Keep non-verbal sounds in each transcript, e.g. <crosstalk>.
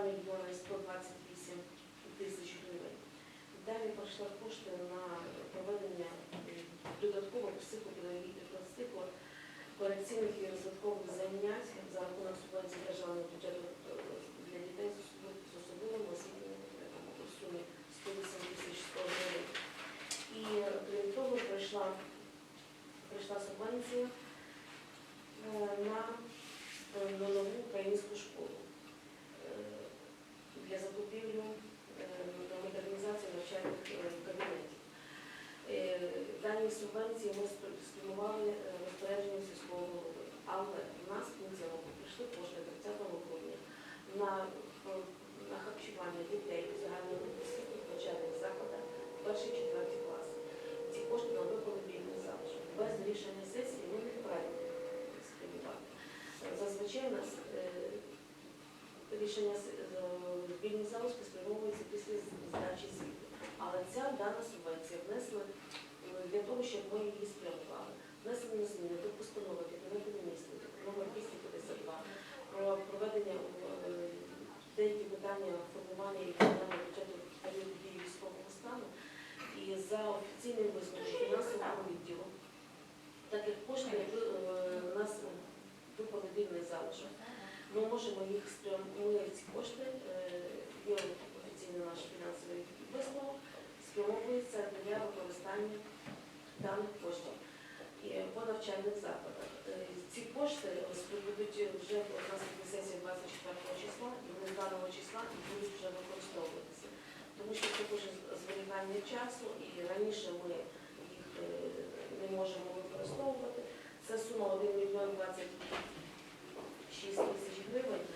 мільйони 128 тисяч гривень. Далі пройшли кошти на проведення е, додаткових психопедагогічних і розвиткових занять за рахунок субвенції державного бюджету е, для дітей з особ- з особливими освітніми у сумі 108 тисяч 100 гривень. І крім того, прийшла, прийшла субвенція е, на, нову українську школу для закупівлю е, на модернізацію навчальних е, кабінетів. Е, Дані субвенції ми спрямували розпорядженням сільського голови, але в нас в кінці року прийшли кошти 30 грудня на, на харчування дітей у загальному освітніх навчальних закладах перший четвертий клас. Ці кошти на виходи вільний. Без рішення сесії ми не вправі спрямувати. Зазвичай у нас рішення с- вільні залишки спрямовуються після здачі звіту. Але ця дана субвенція внесла е, для того, щоб ми її спрямували. Внесені зміни до постанови Кабінету міністрів номер 252 про проведення е, деякі питання формування і виконання бюджету в період дії військового стану. І за офіційним висновком фінансового відділу, так як кошти е, у нас випали вільний залишок, ми можемо їх спрям... ми ці кошти, є офіційний наш фінансовий висновок, спрямовується для використання даних коштів і по навчальних закладах. Ці кошти будуть вже у нас буде сесія 24 числа, і вони з даного числа будуть вже використовуватися. Тому що це дуже зберігання часу, і раніше ми їх е, не можемо використовувати. Це сума 1 мільйон 26 тисяч гривень.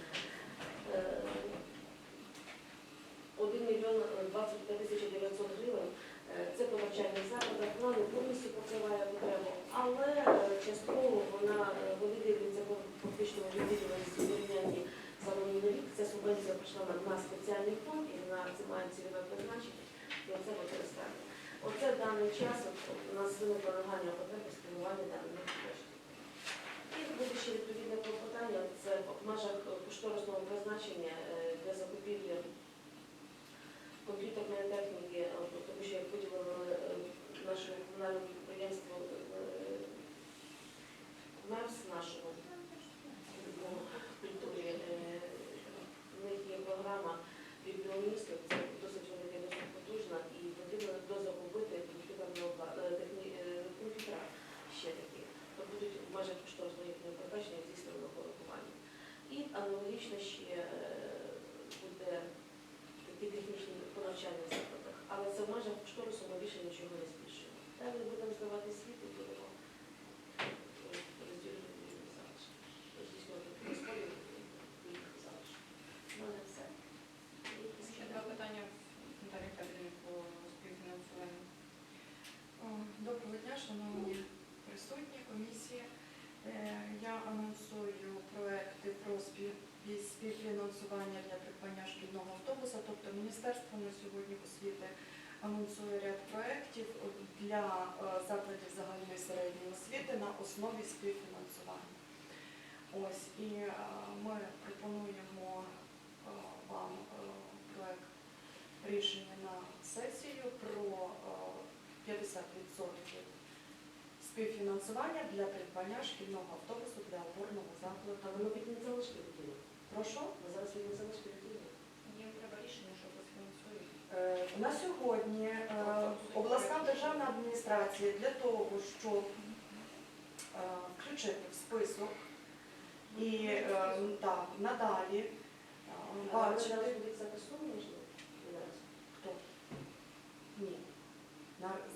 Е, 1 мільйон 25 тисяч 900 гривень. Е, Це по навчальних закладах. Вона не повністю покриває потребу, але е, частково вона е, вони дивляться по фактичному відвідуванні звільнянні за минулий рік. Ця субвенція прийшла на, спеціальний фонд і вона це має цільове призначення і оце використання. Оце в даний час у нас виникла нагальна потреба спрямування даних коштів. І буде ще відповідне клопотання, це в межах кошторисного призначення е, для закупівлі комп'ютерної техніки, тому що як виділили е, нашому комунальному підприємству е, МЕРС нашого культурі, е, в них є програма бібліомісту, це досить велика, досить потужна, і потрібно дозакупити комп'ютера ще такі. То будуть в межах їхнього передбачення здійснено порахування. І аналогічно ще буде такі технічні по навчальних закладах. Але це в межах кошторису ми більше нічого не збільшуємо. Далі будемо здавати світ і будемо е, розділити залишки. Здійснювати розподіл їх залишки. У мене все. Є якісь Ще два питання Наталії Федорівні по співфінансуванню. О, Доброго дня, шановні присутні комісії. Е, Я анонсую проекти про спів- співфінансування для придбання шкільного автобуса. Тобто Міністерство на сьогодні освіти анонсує ряд проєктів для е, закладів загальної середньої освіти на основі співфінансування. Ось і е, ми пропонуємо е, вам проект рішення на сесію про е, 50% співфінансування для придбання шкільного автобусу для опорного закладу. воно під не залишки відділено. Прошу. Ми зараз не залишки відділено. Їм треба рішення, що фінансують. Е, На сьогодні е, обласна державна адміністрація для того, щоб е, включити в список і е, так, надалі е, бачити. Хто? Ні.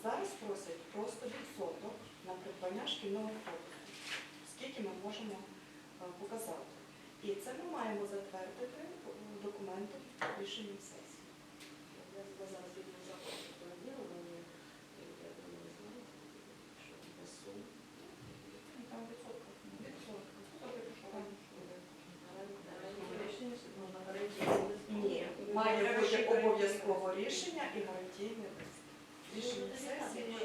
Зараз просять просто відсоток на придбання шкільного автобусу. Скільки ми можемо е, показати. І це ми маємо затвердити е, документом рішенням сесії. Має бути обов'язково рішення і гарантійне. Рішення сесії.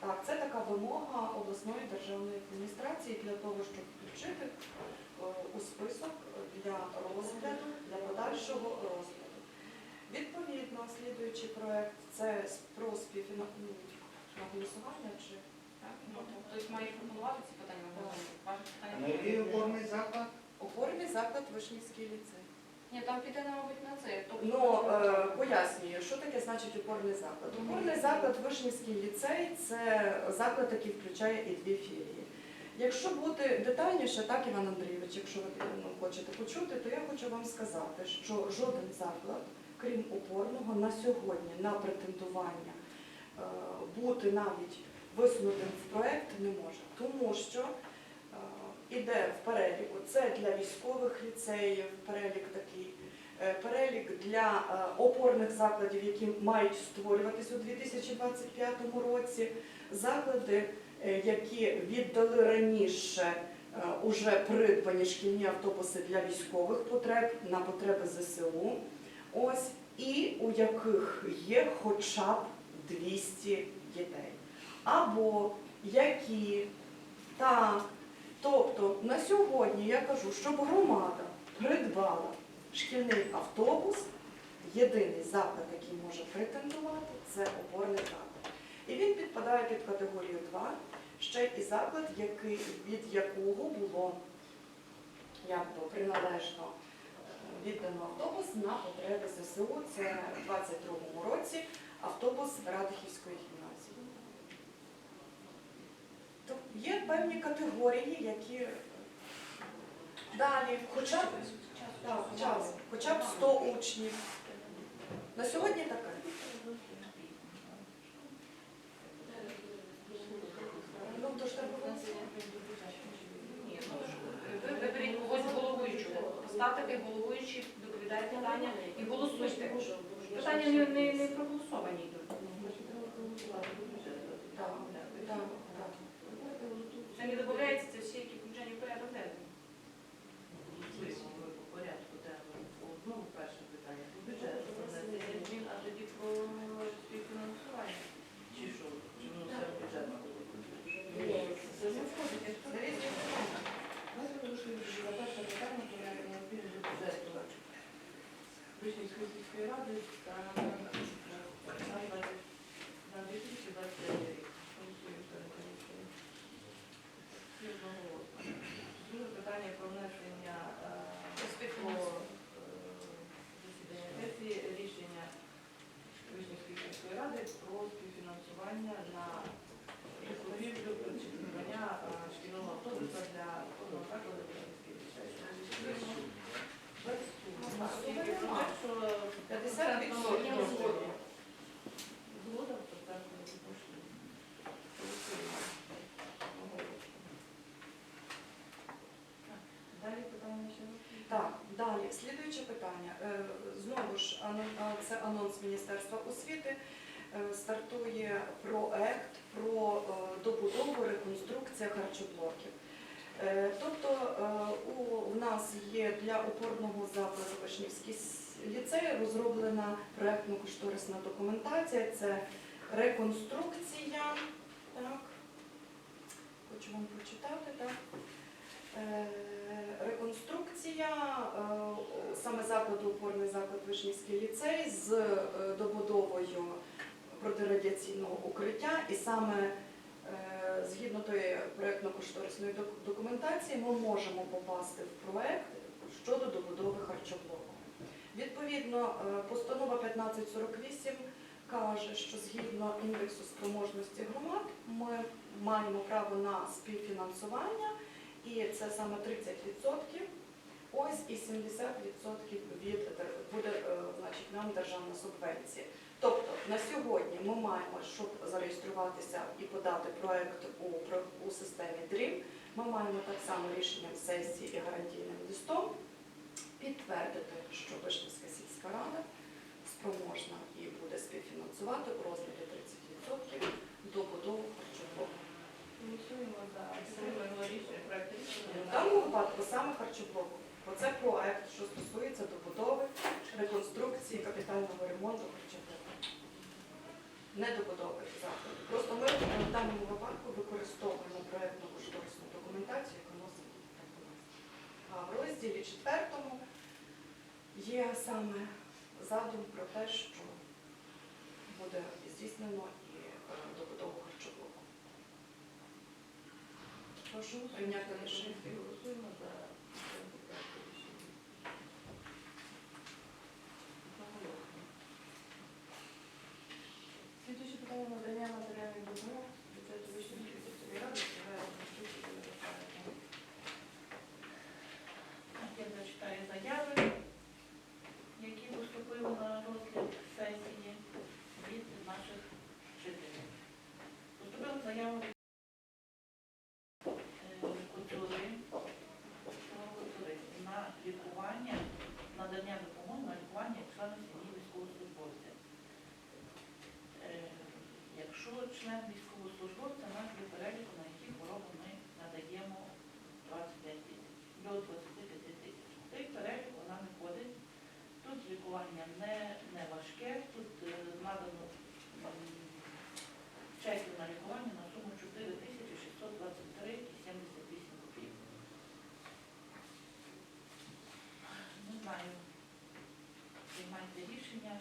Так, це така вимога обласної державної адміністрації для того, щоб включити у список для розгляду, для подальшого розгляду. Відповідно, слідуючий проект це про співфінансування на голосування чи Так, ну, має формулювати ці питання, Так. ваше питання. опорний заклад? опорний заклад Вишнівський ліцей. Ні, там піде, мабуть, на це. Тобто, Ну, е, пояснюю, що таке значить опорний заклад. Опорний заклад Вишнівський ліцей це заклад, який включає і дві філії. Якщо бути детальніше, так, Іван Андрійович, якщо ви ну, хочете почути, то я хочу вам сказати, що жоден заклад, крім опорного, на сьогодні на претендування е, бути навіть висунутим в проект не може. Тому що е, іде в переліку, це для військових ліцеїв, перелік такий, е, перелік для опорних закладів, які мають створюватись у 2025 році, заклади, які віддали раніше уже придбані шкільні автобуси для військових потреб на потреби ЗСУ. Ось і у яких є хоча б 200 дітей. Або які так. Тобто на сьогодні я кажу, щоб громада придбала шкільний автобус, єдиний заклад, який може претендувати, це опорний заклад. І він підпадає під категорію 2, ще і заклад, який, від якого було якби приналежно е, віддано автобус на потреби ЗСУ. Це в 22-му році автобус Радихівської гімназії. Тобто є певні категорії, які далі, хоча б, так, час, хоча б 100 учнів. На сьогодні таке. Ну, то ж треба ну, ви виберіть когось головуючого. Головуючий, доповідає питання і голосуйте. Питання не, не, не проголосовані йдуть. Це не додається, це всі, які включені в порядок денний. по порядку денному. По одному перше питання по бюджету про внесення змін, а тоді про співфінансування. Чи що? Чи воно все в бюджет? Ні, Це не входить, якщо це різні питання. Ми вирішили, що за перше питання про зміни до бюджету Вишнівської сільської ради та на 2023 рік. Голосуємо перед комісією. Всі одноголосно. Друге питання про внесення е, по е, засідання сесії рішення Вишнівської сільської ради про співфінансування на закупівлю чи придбання шкільного автобуса для. Так, що 50 процентно згодом. Згодом процентно не пошли. Так, Далі питання ще Так, далі, слідуюче питання. Е, Знову ж, це анонс Міністерства освіти. Е, Стартує проект про е, добудову, реконструкція харчоблоків. Е, Тобто у, нас є для опорного закладу Вишнівський ліцей розроблена проектно-кошторисна документація. Це реконструкція. Так. Хочу вам прочитати, так. Реконструкція саме закладу опорний заклад Вишнівський ліцей з добудовою протирадіаційного укриття, і саме е, згідно тої проєктно-кошторисної документації ми можемо попасти в проект щодо добудови харчоблоку. Відповідно, е, постанова 1548 каже, що згідно індексу спроможності громад ми маємо право на співфінансування. І це саме 30%, ось і 70% від буде е, значить, нам державна субвенція. Тобто на сьогодні ми маємо, щоб зареєструватися і подати проект у, у системі DREAM, ми маємо так само рішенням сесії і гарантійним листом підтвердити, що Вишнівська сільська рада спроможна і буде співфінансувати у розмірі 30% добудову підтримуємо В даному випадку саме харчоблоку. Бо це проект, що стосується добудови, реконструкції, капітального ремонту харчоблоку. Не добудови закладу. Просто ми в даному випадку використовуємо проектну кошторисну документацію, яка носить. А в розділі четвертому є саме задум про те, що буде здійснено і е, добудову харчоблоку. Прошу прийняти рішення підтримку проекту рішення. Одноголосно. Слідуюче питання надання матеріальних допомог з бюджету Вишнівської сільської ради триває розпочатку до Європарку. Я зачитаю заяви, які поступили на розгляд сесії від наших жителів. Поступила заява від е, культури, культури на лікування, надання допомоги на лікування члену сім'ї військовослужбовця. Е, Якщо член військовослужбовця, у нас є перелік, на які хвороби ми надаємо 25 тисяч, до 25 тисяч. Цей перелік вона не входить. Тут лікування не, не важке, тут е, надано м, чеків на лікування на суму 4 тисячі 623 і 78 копійок. Не знаю, приймайте рішення.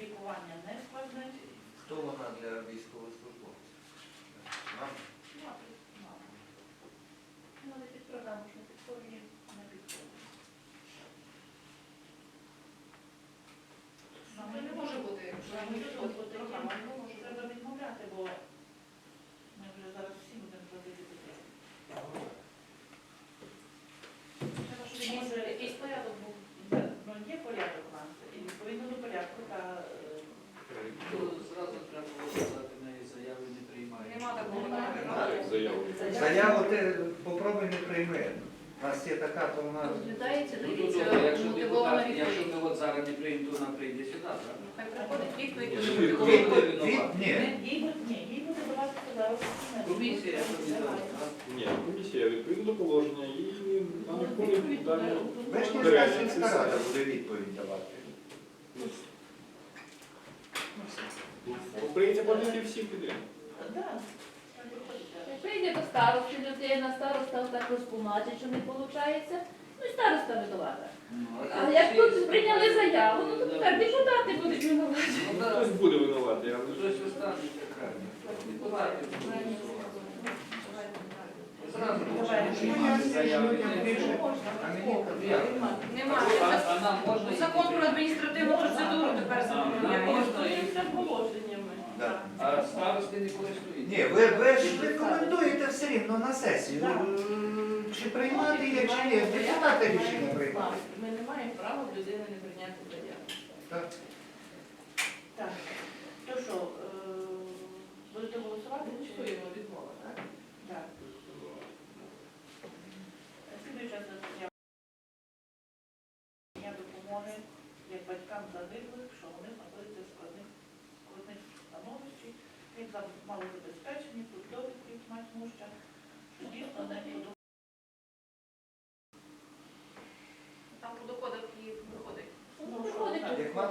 Лікування не складне. Хто вона для військовослужбовців? Нам? Мабуть, мабуть. Ну, але під програму ж не підходить, не підходить. Це не може бути, якщо Нам ми не підходимо підходить до програма, програми, ну, треба відмовляти, бо ми вже зараз всі будемо платити бюджет. Треба, щоб може- Якийсь порядок був. Ну, є порядок у нас, і відповідно до порядку, та Зразу треба було сказати, неї заяви не приймає. Нема такого заяву. Заяву ти попробуй не прийми. У нас є така, то вона... Розглядається, Ну, дивіться, якщо мотивована депутат, якщо відповідь. ми от зараз не приймемо, то вона прийде сюди, правда? Хай приходить відповідь. Буде мотивована. Від- від- Ні. Їй буде- ні, їй буде давати зараз. Комісія розглядає, так? Ні, комісія відповідно до положення і на них буде далі. Перелік, сільська це рада буде відповідь давати. Прийдеться платити всі підряд. Так, так виходить, так. Прийде до старости людина, староста так розпомачить, що не виходить, ну і староста винувата. Ну, А як тут прийняли заяву, ну то тепер депутати будуть винуваті. Ну, Хтось буде винуватий, але мені Як? Немає. Закон про адміністративну процедуру тепер Це положеннями. Да. А старости не користуються. Ні, ви, ви ж рекомендуєте все рівно на сесію. Так. Чи приймати її, чи ні. Депутати рішення приймати. Ми не маємо права в людини не прийняти заяву. Так. Так, то що, е, будете голосувати? Голосуємо відмова, так? Так. Слідуюча заява допомоги як батькам загиблих, що вони знаходяться в складних складних становищі, їх за- малозабезпечені, тут довідки мать мужча, що дійсно не продовжує. Там по доходах і виходить. Ну, що,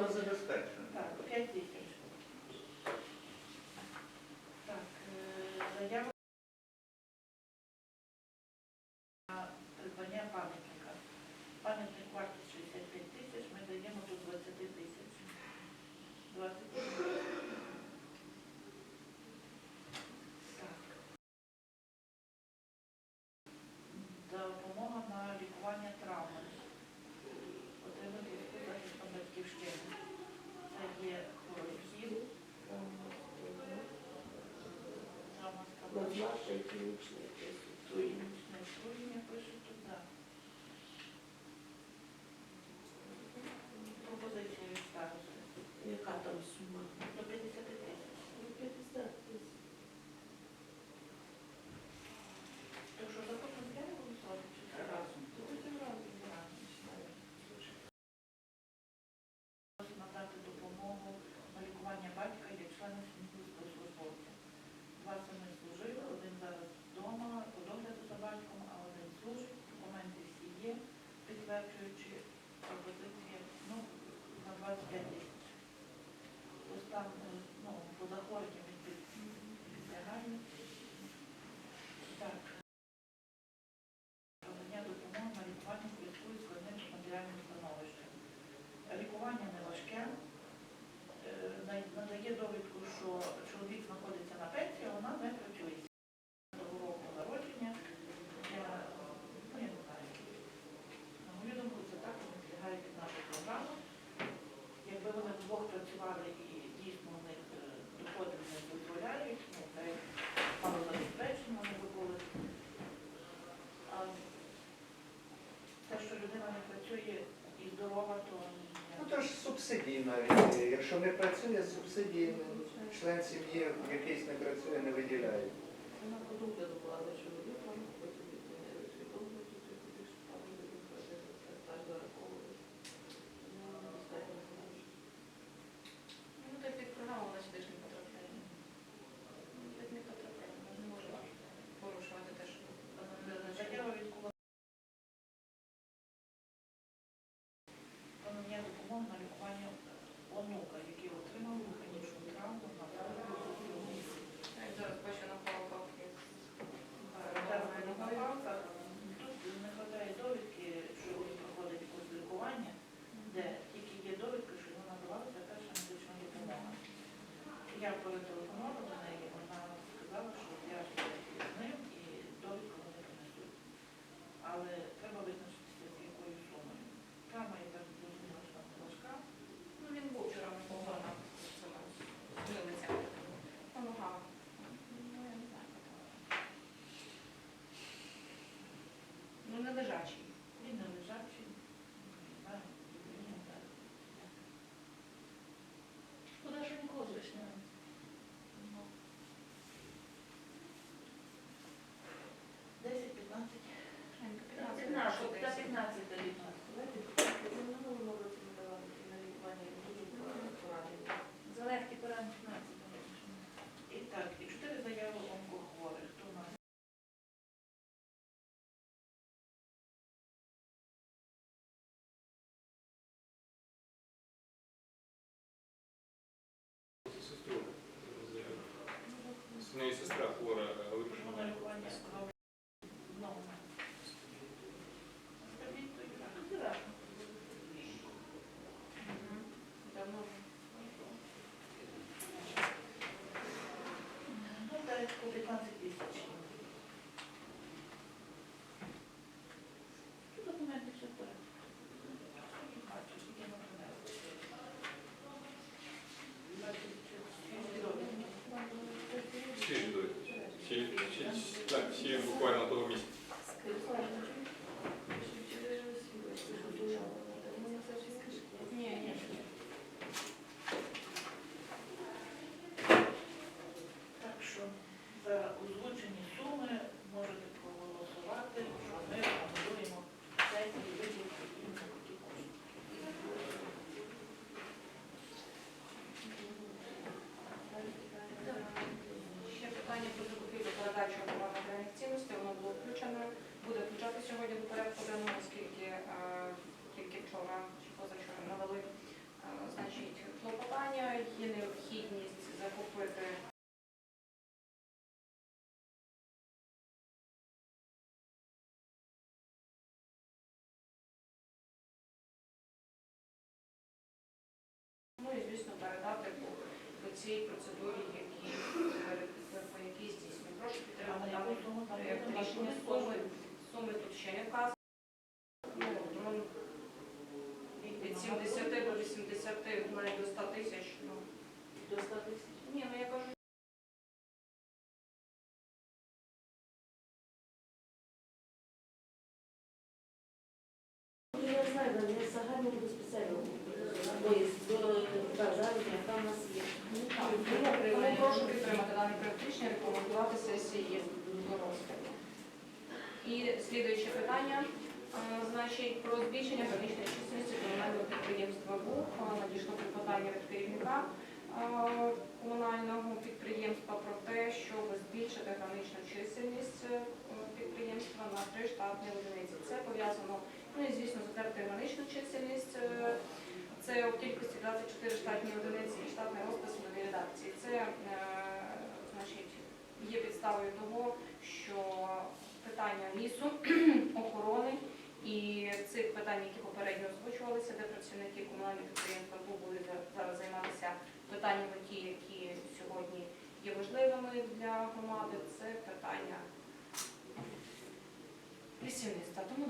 Виходить, так. Як мало забезпечено. Так, 5 тисяч. Так, е, заява на придбання пам'ятника. Пам'ятник вартість 65 тисяч, ми даємо до 20 тисяч. 20 тисяч. Так. Допомога на лікування травми. Отримати зв'язку з захистом батьківщини. Це є хворохів, травма складова. Клінічне отруєння пишуть тут, так. Пропозиція від старости. Яка там сума? До 50 тисяч. 50 тисяч. Так що за кожну зміну голосувати чи це разом? Це потім разом. разом. Просить надати допомогу на лікування батька як члена сім'ї військовослужбовця. Два сини служили, один зараз вдома, по догляду за батьком, а один служить. Документи всі є, підтверджуючи пропозиції ну, на 25 тисяч. Ось там е, ну, по Якщо не працює, з субсидії член сім'ї якийсь не працює, не виділяє. Подумка доклала, що так, чи буквально того місяця. Ні, ні. Так що за озвучені суми можете проголосувати, що ми рекомендуємо сесії виділити їм такі кошти. Ще питання про закупівлю передачу громадяних цінностей, воно було включено, буде включати сьогодні до порядку денного, оскільки е, тільки вчора чи позавчора навели е, значить, клопотання, є необхідність закупити Ну і звісно передати по, по цій процедурі, які по якій здійснюємо. Прошу підтримати проєкт рішення суми. Суми тут ще не вказано. Ну, ну, від 70 до 80, навіть до 100 тисяч. Ну, До 100 тисяч. ні, ну я кажу, Тобто, до заробітня, яка в нас є. ну. Прошу підтримати даний проєкт рішення, рекомендувати сесії до розгляду. І слідуюче питання. Е, Значить, про збільшення граничної чисельності комунального підприємства БУХ Е, надійшло клопотання від керівника е, комунального підприємства про те, щоб збільшити граничну чисельність підприємства на три штатні одиниці. Це пов'язано, ну і звісно, затвердити граничну чисельність. Це в кількості 24 штатні одиниці і штатний розпис в редакції. Це е, значить, є підставою того, що питання лісу, <clears throat> охорони і цих питань, які попередньо озвучувалися, де працівники комунальних підприємств будуть зараз займатися питаннями, ті, які сьогодні є важливими для громади, це питання лісівництва. Тому,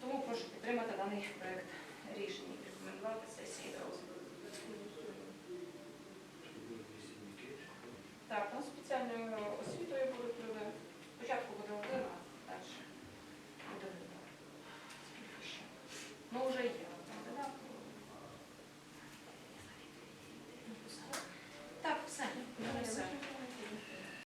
тому прошу підтримати даний проект рішення рекомендувати сесії розгляду. Так, у нас